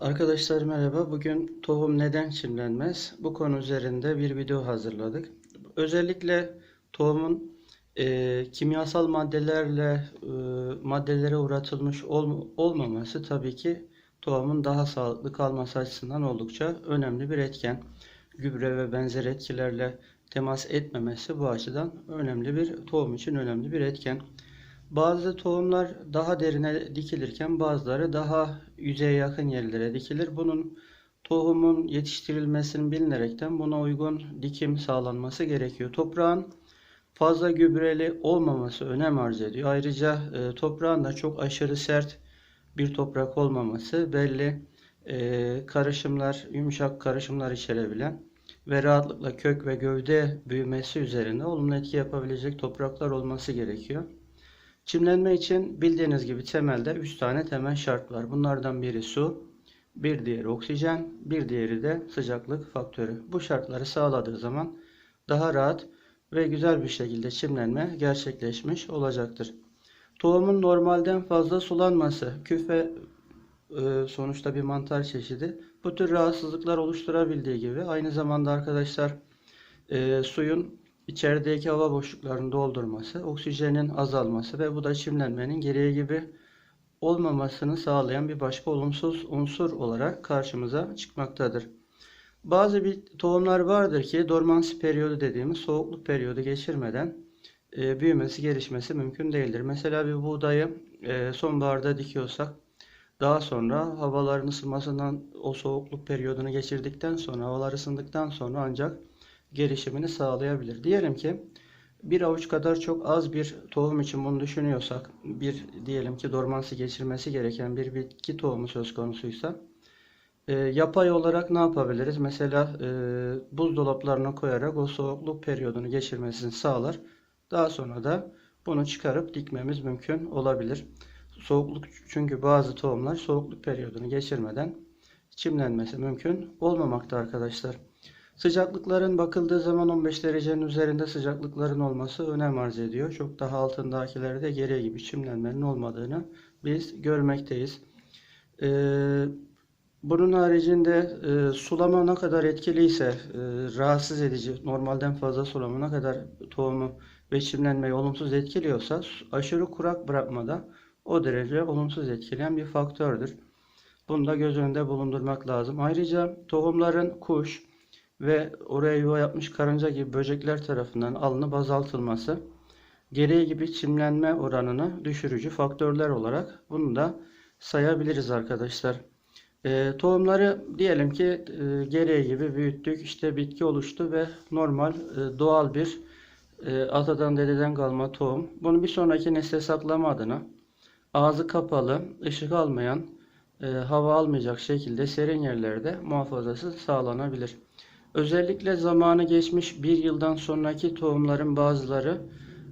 Arkadaşlar merhaba. Bugün tohum neden çimlenmez? Bu konu üzerinde bir video hazırladık. Özellikle tohumun e, kimyasal maddelerle e, maddelere uğratılmış ol, olmaması tabii ki tohumun daha sağlıklı kalması açısından oldukça önemli bir etken. Gübre ve benzer etkilerle temas etmemesi bu açıdan önemli bir tohum için önemli bir etken. Bazı tohumlar daha derine dikilirken bazıları daha yüzeye yakın yerlere dikilir. Bunun tohumun yetiştirilmesinin bilinerekten buna uygun dikim sağlanması gerekiyor. Toprağın fazla gübreli olmaması önem arz ediyor. Ayrıca e, toprağın da çok aşırı sert bir toprak olmaması belli e, karışımlar, yumuşak karışımlar içerebilen ve rahatlıkla kök ve gövde büyümesi üzerinde olumlu etki yapabilecek topraklar olması gerekiyor. Çimlenme için bildiğiniz gibi temelde 3 tane temel şart var. Bunlardan biri su, bir diğeri oksijen, bir diğeri de sıcaklık faktörü. Bu şartları sağladığı zaman daha rahat ve güzel bir şekilde çimlenme gerçekleşmiş olacaktır. Tohumun normalden fazla sulanması, küfe e, sonuçta bir mantar çeşidi. Bu tür rahatsızlıklar oluşturabildiği gibi aynı zamanda arkadaşlar e, suyun içerideki hava boşluklarını doldurması, oksijenin azalması ve bu da çimlenmenin gereği gibi olmamasını sağlayan bir başka olumsuz unsur olarak karşımıza çıkmaktadır. Bazı bir tohumlar vardır ki dormansi periyodu dediğimiz soğukluk periyodu geçirmeden e, büyümesi, gelişmesi mümkün değildir. Mesela bir buğdayı e, sonbaharda dikiyorsak daha sonra havaların ısınmasından o soğukluk periyodunu geçirdikten sonra havalar ısındıktan sonra ancak gelişimini sağlayabilir. Diyelim ki bir avuç kadar çok az bir tohum için bunu düşünüyorsak, bir diyelim ki dormansı geçirmesi gereken bir bitki tohumu söz konusuysa, e, yapay olarak ne yapabiliriz? Mesela e, buzdolaplarına koyarak o soğukluk periyodunu geçirmesini sağlar. Daha sonra da bunu çıkarıp dikmemiz mümkün olabilir. Soğukluk çünkü bazı tohumlar soğukluk periyodunu geçirmeden çimlenmesi mümkün olmamakta arkadaşlar. Sıcaklıkların bakıldığı zaman 15 derecenin üzerinde sıcaklıkların olması önem arz ediyor. Çok daha altındakilerde gereği gibi çimlenmenin olmadığını biz görmekteyiz. Ee, bunun haricinde e, sulama ne kadar etkiliyse, e, rahatsız edici, normalden fazla sulama ne kadar tohumu ve çimlenmeyi olumsuz etkiliyorsa aşırı kurak bırakmada o derece olumsuz etkileyen bir faktördür. Bunu da göz önünde bulundurmak lazım. Ayrıca tohumların kuş, ve oraya yuva yapmış karınca gibi böcekler tarafından alınıp azaltılması gereği gibi çimlenme oranını düşürücü faktörler olarak bunu da sayabiliriz arkadaşlar. E, tohumları diyelim ki e, gereği gibi büyüttük. işte bitki oluştu ve normal e, doğal bir e, atadan dededen kalma tohum. Bunu bir sonraki nesle saklama adına ağzı kapalı, ışık almayan, e, hava almayacak şekilde serin yerlerde muhafazası sağlanabilir. Özellikle zamanı geçmiş bir yıldan sonraki tohumların bazıları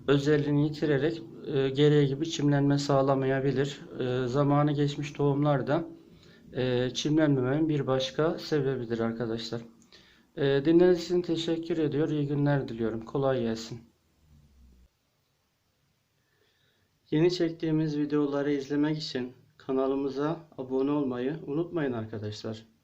özelliğini yitirerek e, gereği gibi çimlenme sağlamayabilir. E, zamanı geçmiş tohumlar da e, çimlenmemenin bir başka sebebidir arkadaşlar. E, dinlediğiniz için teşekkür ediyor. İyi günler diliyorum. Kolay gelsin. Yeni çektiğimiz videoları izlemek için kanalımıza abone olmayı unutmayın arkadaşlar.